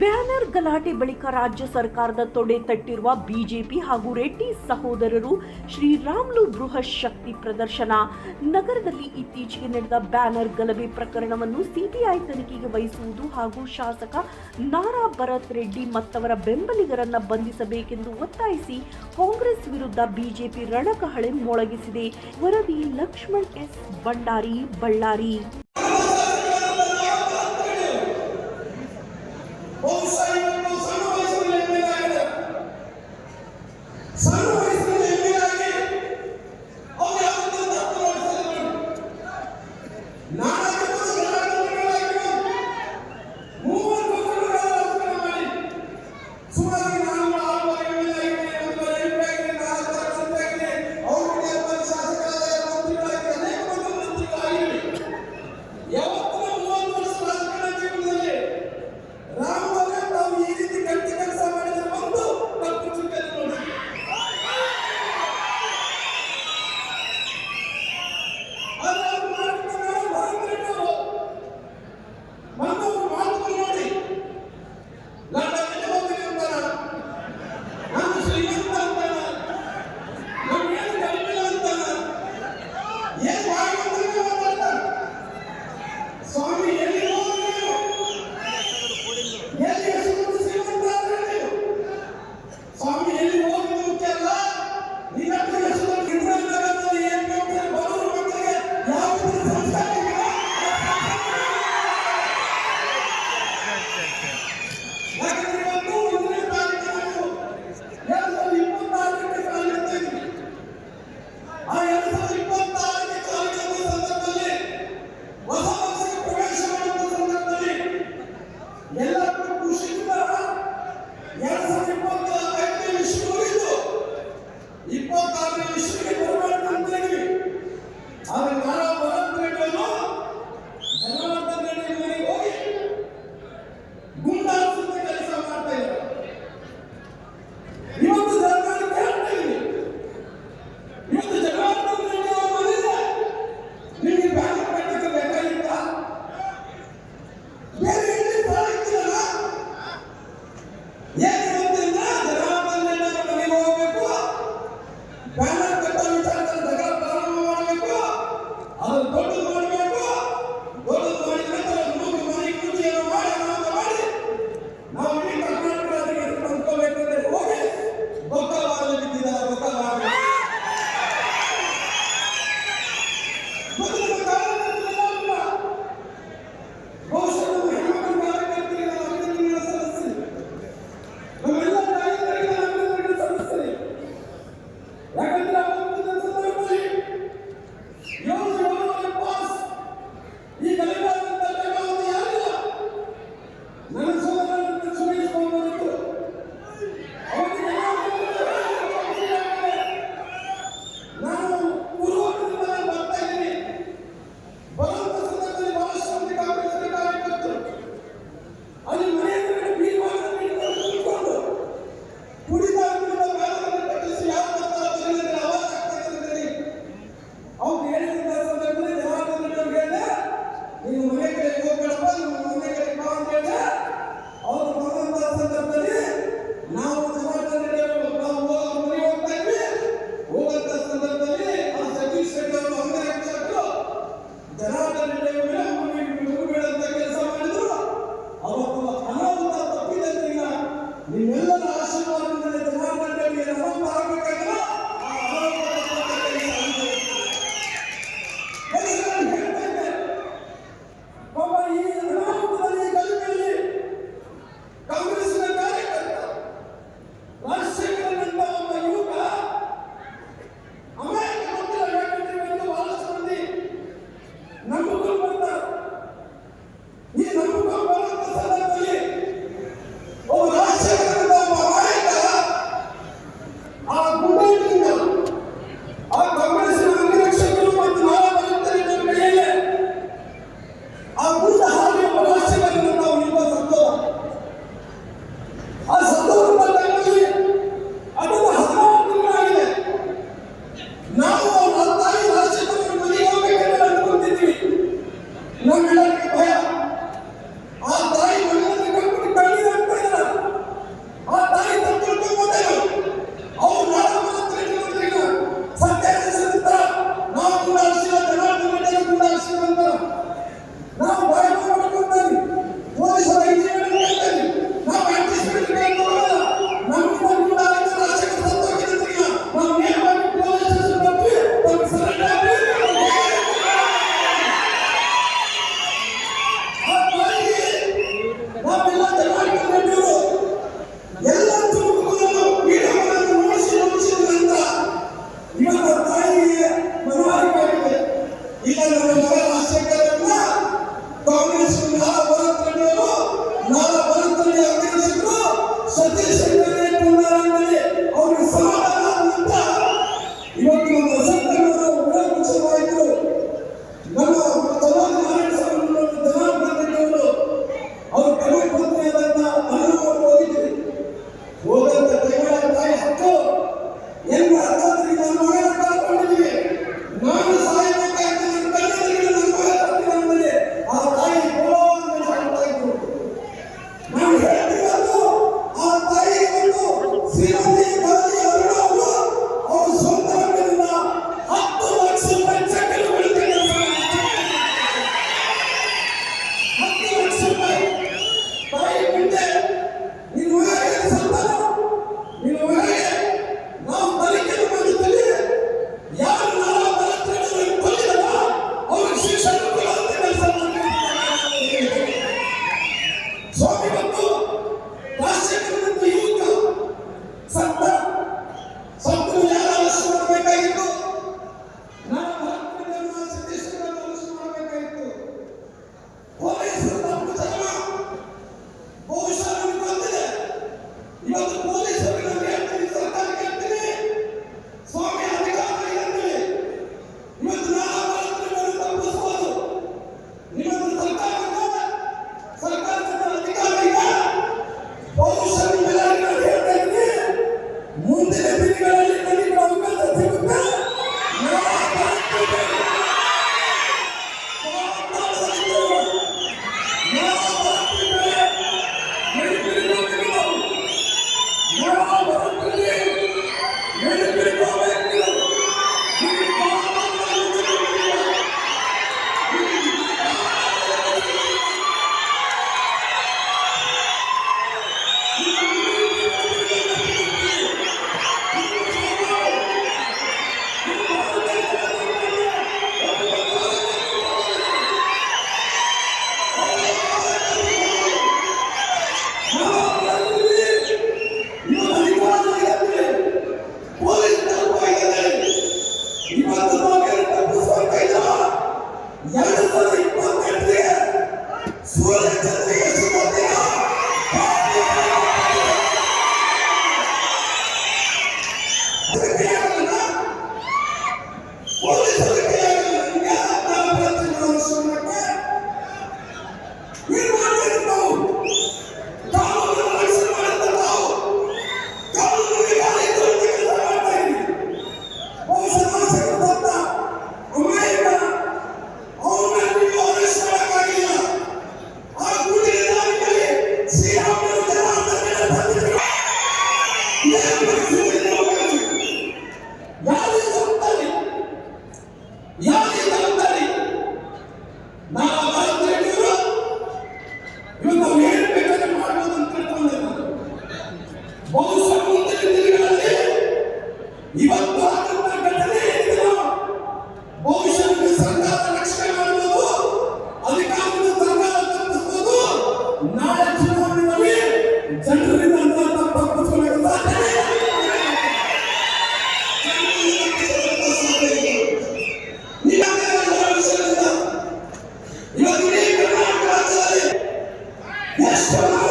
Banner ಗಲಾಟೆ ಬಳಿಕ ರಾಜ್ಯ ಸರ್ಕಾರದ ತೊಡೆ ತಟ್ಟಿರುವ ಬಿಜೆಪಿ ಹಾಗೂ ರೆಡ್ಡಿ ಸಹೋದರರು ಶ್ರೀರಾಮ್ಲು ಬೃಹತ್ ಶಕ್ತಿ ಪ್ರದರ್ಶನ. ನಗರದಲ್ಲಿ ಇತ್ತೀಚೆಗೆ ನಡೆದ ಬ್ಯಾನರ್ ಗಲಭೆ ಪ್ರಕರಣವನ್ನು ಸಿಬಿಐ ತನಿಖೆಗೆ ವಹಿಸುವುದು ಹಾಗೂ ಶಾಸಕ ನಾರಾ ಭರತ್ ರೆಡ್ಡಿ ಮತ್ತವರ ಬೆಂಬಲಿಗರನ್ನು ಬಂಧಿಸಬೇಕೆಂದು ಒತ್ತಾಯಿಸಿ ಕಾಂಗ್ರೆಸ್ ವಿರುದ್ಧ ಬಿಜೆಪಿ ರಣಕಹಳೆ ಮೊಳಗಿಸಿದೆ. ವರದಿ Lakshman S Bhandari, Ballari. 一い。Vamos ensinar, vamos. Verdadeiro. Yes.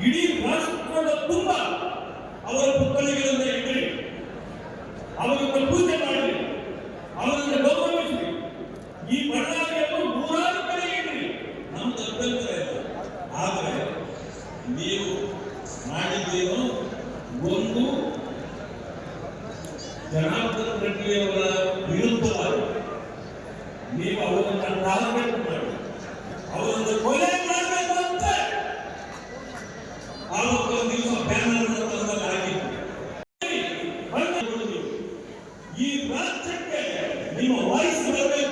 ಇಡೀ ರಾಷ್ಟ್ರದ ತುಂಬ ಅವರ ಪುತ್ಥಳಿಗಳನ್ನು ನಿಮ್ಮ ವಾಯ್ಸ್ ಬರಬೇಕು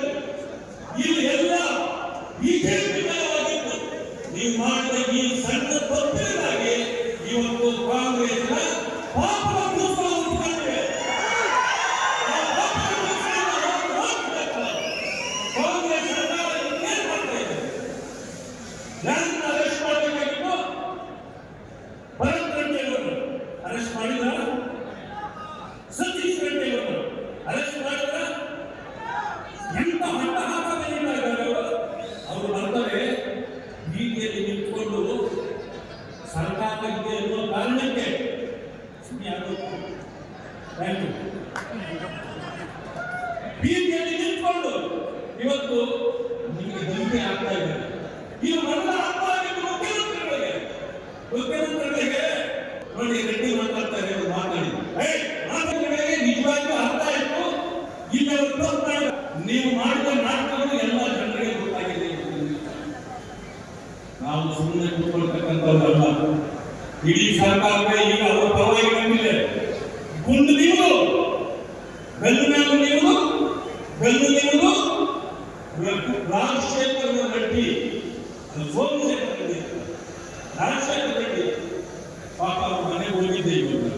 ಬೀದಿಯಲ್ಲಿ ನಿಂತ್ಕೊಂಡು ಇವತ್ತು వెలుగులు రాజశేఖర్ రెడ్డి అది సోమశేఖర్ రెడ్డి రాజశేఖర్ రెడ్డి పాప అనే ఒలిగి దేవుడు